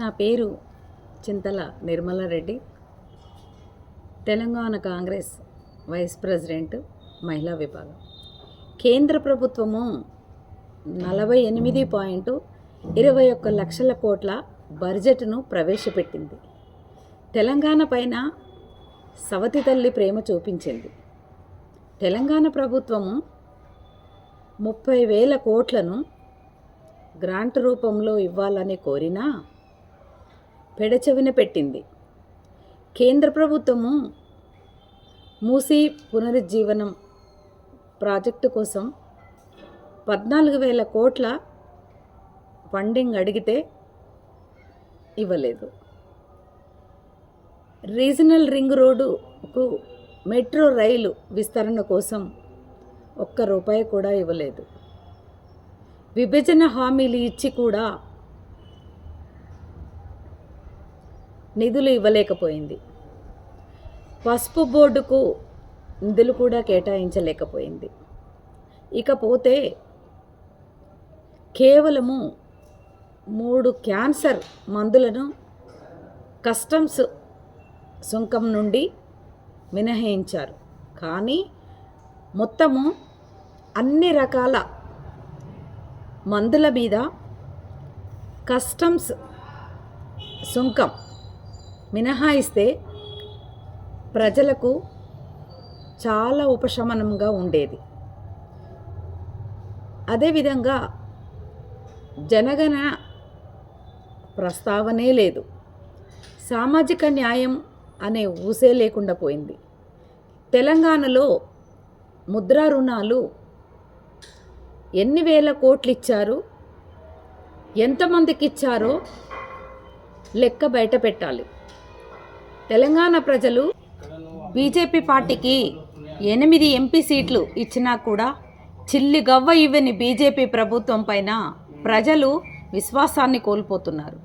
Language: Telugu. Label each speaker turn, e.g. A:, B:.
A: నా పేరు Chintala Nirmala Reddy Telangana Congress vice president మహిళా విభాగం. కేంద్ర ప్రభుత్వము నలభై ఎనిమిది పాయింట్ ఇరవై ఒక్క లక్షల కోట్ల బడ్జెట్ను ప్రవేశపెట్టింది. తెలంగాణ పైన సవతి తల్లి ప్రేమ చూపించింది. తెలంగాణ ప్రభుత్వము ముప్పై వేల కోట్లను గ్రాంట్ రూపంలో ఇవ్వాలని కోరినా పెడచెవిన పెట్టింది. కేంద్ర ప్రభుత్వము మూసీ పునరుజ్జీవనం ప్రాజెక్టు కోసం పద్నాలుగు వేల కోట్ల ఫండింగ్ అడిగితే ఇవ్వలేదు. రీజనల్ రింగ్ రోడ్డుకు మెట్రో రైలు విస్తరణ కోసం ఒక్క రూపాయి కూడా ఇవ్వలేదు. విభజన హామీలు ఇచ్చి కూడా నిధులు ఇవ్వలేకపోయింది. పసుపు బోర్డుకు నిధులు కూడా కేటాయించలేకపోయింది. ఇకపోతే కేవలము మూడు క్యాన్సర్ మందులను కస్టమ్స్ సుంకం నుండి మినహాయించారు. కానీ మొత్తము అన్ని రకాల మందుల మీద కస్టమ్స్ సుంకం మినహాయిస్తే ప్రజలకు చాలా ఉపశమనంగా ఉండేది. అదేవిధంగా జనగణ ప్రస్తావనే లేదు. సామాజిక న్యాయం అనే ఊసే లేకుండా పోయింది. తెలంగాణలో ముద్రా రుణాలు ఎన్ని వేల కోట్లు ఇచ్చారు ఎంతమందికి ఇచ్చారో లెక్క బయట పెట్టాలి. తెలంగాణ ప్రజలు బీజేపీ పార్టీకి ఎనిమిది ఎంపీ సీట్లు ఇచ్చినా కూడా చిల్లి గవ్వ ఇవ్వని బీజేపీ ప్రభుత్వం పైన ప్రజలు విశ్వాసాన్ని కోల్పోతున్నారు.